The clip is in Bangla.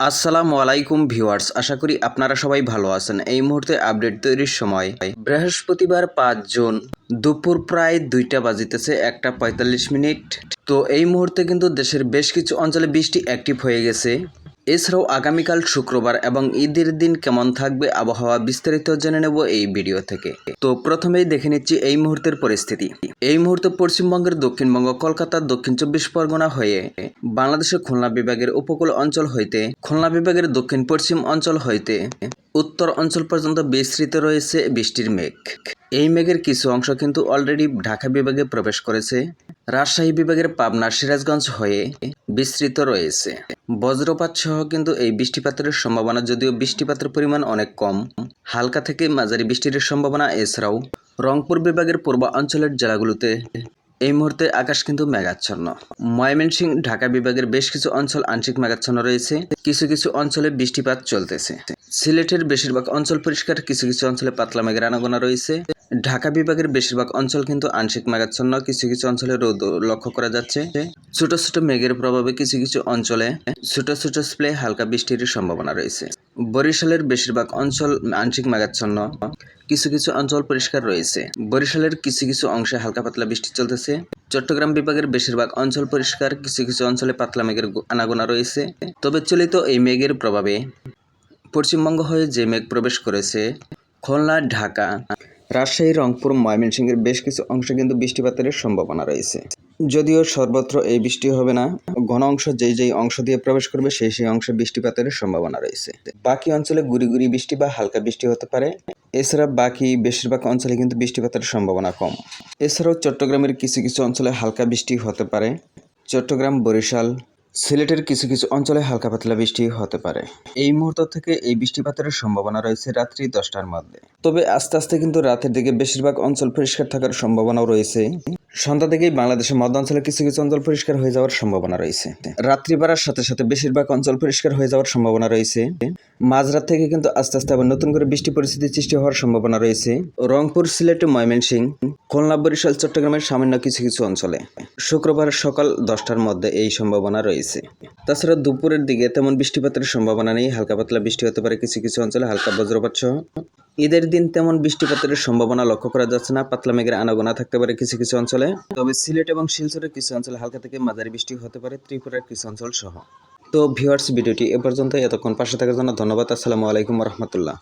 আসসালামু আলাইকুম ভিউয়ার্স, আশা করি আপনারা সবাই ভালো আছেন। এই মুহূর্তে আপডেট তৈরির সময়। বৃহস্পতিবার পাঁচ জুন দুপুর প্রায় দুইটা বাজিতেছে একটা পঁয়তাল্লিশ মিনিট। তো এই মুহূর্তে কিন্তু দেশের বেশ কিছু অঞ্চলে বৃষ্টি অ্যাক্টিভ হয়ে গেছে। এছাড়াও আগামীকাল শুক্রবার এবং ঈদের দিন কেমন থাকবে আবহাওয়া বিস্তারিত জেনে নেব এই ভিডিও থেকে। তো প্রথমেই দেখে নিচ্ছি এই মুহূর্তের পরিস্থিতি। এই মুহূর্তে পশ্চিমবঙ্গের দক্ষিণবঙ্গ, কলকাতার দক্ষিণ চব্বিশ পরগনা হয়ে বাংলাদেশের খুলনা বিভাগের উপকূল অঞ্চল হইতে, খুলনা বিভাগের দক্ষিণ পশ্চিম অঞ্চল হইতে উত্তর অঞ্চল পর্যন্ত বিস্তৃত রয়েছে বৃষ্টির মেঘ। এই মেঘের কিছু অংশ কিন্তু অলরেডি ঢাকা বিভাগে প্রবেশ করেছে। রাজশাহী বিভাগের পাবনা সিরাজগঞ্জ হয়ে বিস্তৃত রয়েছে। বজ্রপাত সহ কিন্তু এই বৃষ্টিপাতের সম্ভাবনা, যদিও বৃষ্টিপাতের পরিমাণ অনেক কম। হালকা থেকে মাঝারি বৃষ্টির সম্ভাবনা, এছাড়াও রংপুর বিভাগের পূর্বাঞ্চলের জেলাগুলোতে এই মুহূর্তে আকাশ কিন্তু মেঘাচ্ছন্ন। ময়মনসিংহ, ঢাকা বিভাগের বেশ কিছু অঞ্চল আংশিক মেঘাচ্ছন্ন রয়েছে। কিছু কিছু অঞ্চলে বৃষ্টিপাত চলতেছে। সিলেটের বেশিরভাগ অঞ্চল পরিষ্কার, কিছু কিছু অঞ্চলে পাতলা মেঘের আনাগোনা রয়েছে। ঢাকা বিভাগের বেশিরভাগ অঞ্চল কিন্তু আংশিক মেঘাচ্ছন্ন কিছু কিছু অঞ্চলে রোদ লক্ষ্য করা যাচ্ছে। ছোট ছোট মেঘের প্রভাবে কিছু কিছু অঞ্চলে ছোট ছোট স্প্লে হালকা বৃষ্টির সম্ভাবনা রয়েছে। বরিশালের বেশিরভাগ অঞ্চল আংশিক মেঘাচ্ছন্ন কিছু কিছু অঞ্চল পরিষ্কার রয়েছে। বরিশালের কিছু কিছু অংশে হালকা পাতলা বৃষ্টি চলতেছে। চট্টগ্রাম বিভাগের বেশিরভাগ অঞ্চল পরিষ্কার, কিছু কিছু অঞ্চলে পাতলা মেঘের আনাগোনা রয়েছে। তবে চলিত এই মেঘের প্রভাবে পশ্চিমবঙ্গ হয়ে যে মেঘ প্রবেশ করেছে, খুলনা, ঢাকা রাজশাহী, রংপুর, ময়মনসিংহের বেশ কিছু অংশে কিন্তু বৃষ্টিপাতের সম্ভাবনা রয়েছে। যদিও সর্বত্র এই বৃষ্টি হবে না, ঘন অংশ যেই যেই অংশ দিয়ে প্রবেশ করবে সেই সেই অংশে বৃষ্টিপাতের সম্ভাবনা রয়েছে। বাকি অঞ্চলে গুড়ি বৃষ্টি বা হালকা বৃষ্টি হতে পারে। এছাড়া বাকি বেশিরভাগ অঞ্চলে কিন্তু বৃষ্টিপাতের সম্ভাবনা কম। এছাড়াও চট্টগ্রামের কিছু কিছু অঞ্চলে হালকা বৃষ্টি হতে পারে। চট্টগ্রাম, বরিশাল সিলেটের কিছু কিছু অঞ্চলে হালকা পাতলা বৃষ্টি হতে পারে। এই মুহূর্ত থেকে এই বৃষ্টিপাতের সম্ভাবনা রয়েছে রাত্রি দশটার মধ্যে। তবে আস্তে আস্তে কিন্তু রাতের দিকে বেশিরভাগ অঞ্চল পরিষ্কার থাকার সম্ভাবনাও রয়েছে। সন্ধ্যা থেকেই বাংলাদেশের মধ্য অঞ্চলে কিছু কিছু অঞ্চল পরিষ্কার হয়ে যাওয়ার সম্ভাবনা রয়েছে। রাত্রি বাড়ার সাথে সাথে বেশিরভাগ অঞ্চল পরিষ্কার হয়ে যাওয়ার সম্ভাবনা রয়েছে। মাঝরাত থেকে কিন্তু আস্তে আস্তে আবার নতুন করে বৃষ্টি পরিস্থিতি সৃষ্টি হওয়ার সম্ভাবনা রয়েছে। রংপুর, সিলেট ময়মনসিংহ খুলনা, বরিশাল, চট্টগ্রামের সামান্য কিছু কিছু অঞ্চলে শুক্রবার সকাল দশটার মধ্যে এই সম্ভাবনা রয়েছে। তাছাড়া দুপুরের দিকে তেমন বৃষ্টিপাতের সম্ভাবনা নেই, হালকা পাতলা বৃষ্টি হতে পারে কিছু কিছু অঞ্চলে, হালকা বজ্রপাত সহ। ঈদের দিন তেমন বৃষ্টিপাতের সম্ভাবনা লক্ষ্য করা যাচ্ছে না। পাতলা মেঘের আনাগোনা থাকতে পারে কিছু কিছু অঞ্চলে। তবে সিলেট এবং শিলচরের কিছু অঞ্চলে হালকা থেকে মাঝারি বৃষ্টি হতে পারে, ত্রিপুরার কিছু অঞ্চল সহ। তো ভিউয়ার্স ভিডিওটি এ পর্যন্ত এতক্ষণ পাশে থাকার জন্য ধন্যবাদ। আসসালামু আলাইকুম রহমতুল্লাহ।